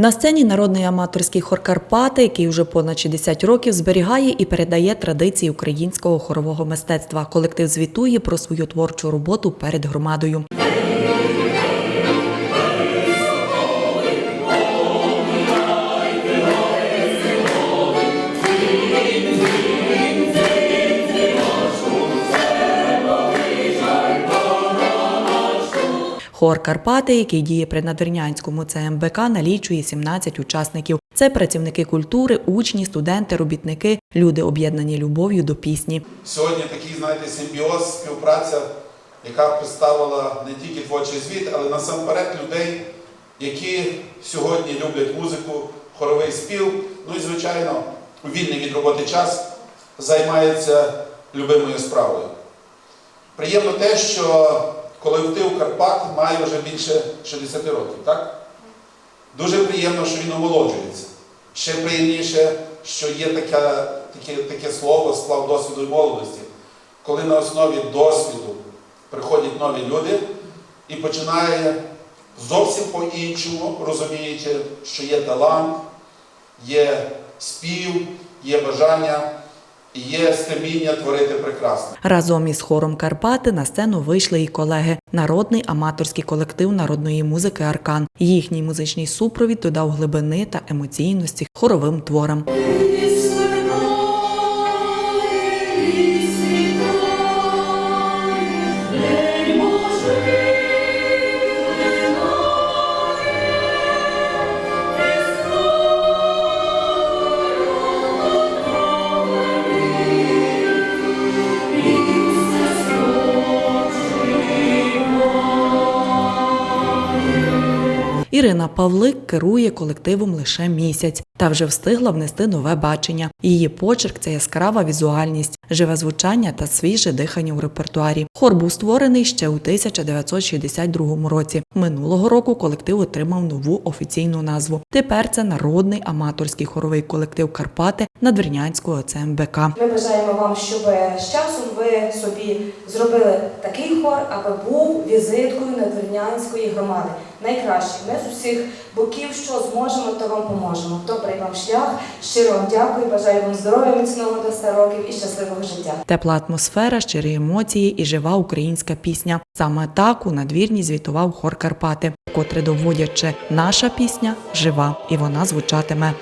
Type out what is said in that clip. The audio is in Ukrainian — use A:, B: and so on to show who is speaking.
A: На сцені народний аматорський хор Карпати, який вже понад 60 років зберігає і передає традиції українського хорового мистецтва. Колектив звітує про свою творчу роботу перед громадою. Хор Карпати, який діє при надвірнянському ЦМБК, налічує 17 учасників. Це працівники культури, учні, студенти, робітники, люди об'єднані любов'ю до пісні.
B: Сьогодні такий, знаєте, симбіоз, співпраця, яка представила не тільки творчий звіт, але насамперед людей, які сьогодні люблять музику, хоровий спів. Ну і, звичайно, вільний від роботи час займаються любимою справою. Приємно те, що колектив Карпат має вже більше 60 років, так? Дуже приємно, що він омолоджується. Ще приємніше, що є таке, таке, таке слово сплав досвіду і молодості, коли на основі досвіду приходять нові люди і починає зовсім по-іншому, розуміючи, що є талант, є спів, є бажання і є стреміння творити прекрасне.
A: Разом із хором Карпати на сцену вийшли і колеги. Народний аматорський колектив народної музики Аркан. Їхній музичний супровід додав глибини та емоційності хоровим творам. Ірина Павлик керує колективом лише місяць та вже встигла внести нове бачення. Її почерк це яскрава візуальність, живе звучання та свіже дихання у репертуарі. Хор був створений ще у 1962 році. Минулого року колектив отримав нову офіційну назву. Тепер це народний аматорський хоровий колектив Карпати Надвірнянського ЦМБК.
C: Ми бажаємо вам, щоб з часом ви собі зробили такий хор, аби був візиткою надвірнянської громади. Найкраще. Ми з усіх боків, що зможемо, то вам поможемо. Добрий вам шлях. Щиро вам дякую. Бажаю вам здоров'я, міцного до 100 років і щасливого життя.
A: Тепла атмосфера, щирі емоції і жива українська пісня. Саме так у надвірні звітував хор Карпати, котре доводячи наша пісня жива, і вона звучатиме